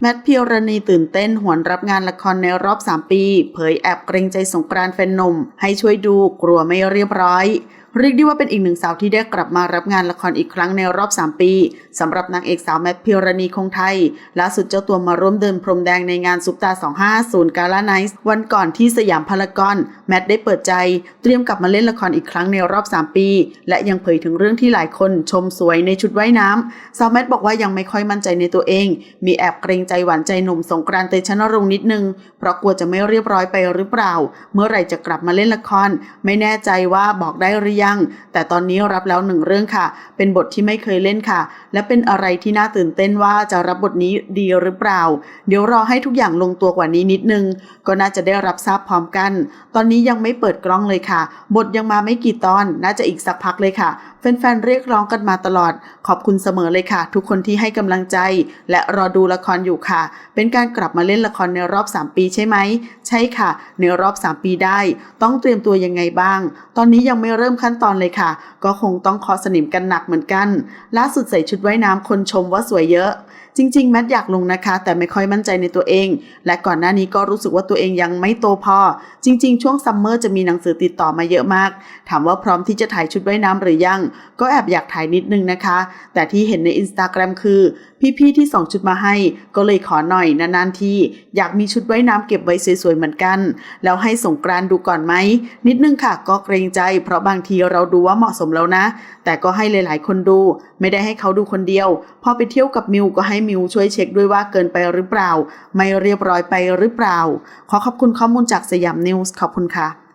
แมทพิวรณีตื่นเต้นหวนรับงานละครในรอบ 3 ปี เผยแอบเกรงใจสงกรานต์แฟนหนุ่ม ให้ช่วยดูกลัวไม่เรียบร้อย เรียกได้ว่าเป็นอีกหนึ่งสาวที่ได้กลับมารับงานละครอีกครั้งในรอบ 3 ปีสำหรับนางเอกสาวแมทพิวรณีคงไทยล่าสุดเจ้าตัวมาร่วมเดินพรมแดงในงานซุปตา 250 กาลาไนส์วันก่อนที่สยามพารากอน แมทได้เปิดใจ เตรียมกลับมาเล่นละครอีกครั้งในรอบ 3 ปี และยังเผยถึงเรื่องที่หลายคนชมสวยในชุดว่ายน้ำสาวแมทบอกว่ายังไม่ค่อยมั่นใจในตัวเอง มีแอบเกรงใจหวานใจหนุ่มสงกรานต์เตชนรงค์นิดนึง เพราะกลัวจะไม่เรียบร้อยไปหรือเปล่า เมื่อไหร่จะกลับมาเล่นละคร ไม่แน่ใจว่าบอกได้หรือยังแต่ตอนนี้รับแล้วหนึ่งเรื่องค่ะ เป็นบทที่ไม่เคยเล่นค่ะ และเป็นอะไรที่น่าตื่นเต้นว่าจะรับบทนี้ดีหรือเปล่า เดี๋ยวรอให้ทุกอย่างลงตัวกว่านี้นิดนึง ก็น่าจะได้รับทราบพร้อมกัน ตอนนี้ยังไม่เปิดกล้องเลยค่ะ บทยังมาไม่กี่ตอน น่าจะอีกสักพักเลยค่ะแฟนๆ เรียกร้องกันมาตลอด ขอบคุณเสมอเลยค่ะ ทุกคนที่ให้กำลังใจ และรอดูละครอยู่ค่ะ เป็นการกลับมาเล่นละครในรอบ 3 ปีใช่ไหม ใช่ค่ะ ในรอบ 3 ปีได้ ต้องเตรียมตัวยังไงบ้าง ตอนนี้ยังไม่เริ่มขั้นตอนเลยค่ะ ก็คงต้องคอสนิมกันหนักเหมือนกัน ล่าสุดใส่ชุดว่ายน้ำคนชมว่าสวยเยอะ จริงๆ แมทอยากลงนะคะ แต่ไม่ค่อยมั่นใจในตัวเอง และก่อนหน้านี้ก็รู้สึกว่าตัวเองยังไม่โตพอ จริง ๆ ช่วงซัมเมอร์จะมีหนังสือติดต่อมาเยอะมาก ถามว่าพร้อมที่จะถ่ายชุดว่ายน้ำหรือยัง ก็แอบอยากถ่ายนิดนึงนะคะ แต่ที่เห็นในอินสตาแกรมคือพี่ๆที่ส่งชุดมาให้ ก็เลยขอหน่อยนานๆทีอยากมีชุดว่ายน้ำเก็บไว้สวยๆเหมือนกัน แล้วให้สงกรานดูก่อนไหมนิดนึงค่ะก็เกรงใจ เพราะบางทีเราดูว่าเหมาะสมแล้วนะ แต่ก็ให้หลายๆ คนดู ไม่ได้ให้เขาดูคนเดียว พอไปเที่ยวกับมิวก็ให้มิวช่วยเช็คด้วยว่าเกินไปหรือเปล่า ไม่เรียบร้อยไปหรือเปล่า ขอขอบคุณข้อมูลจากสยามนิวส์ขอบคุณค่ะ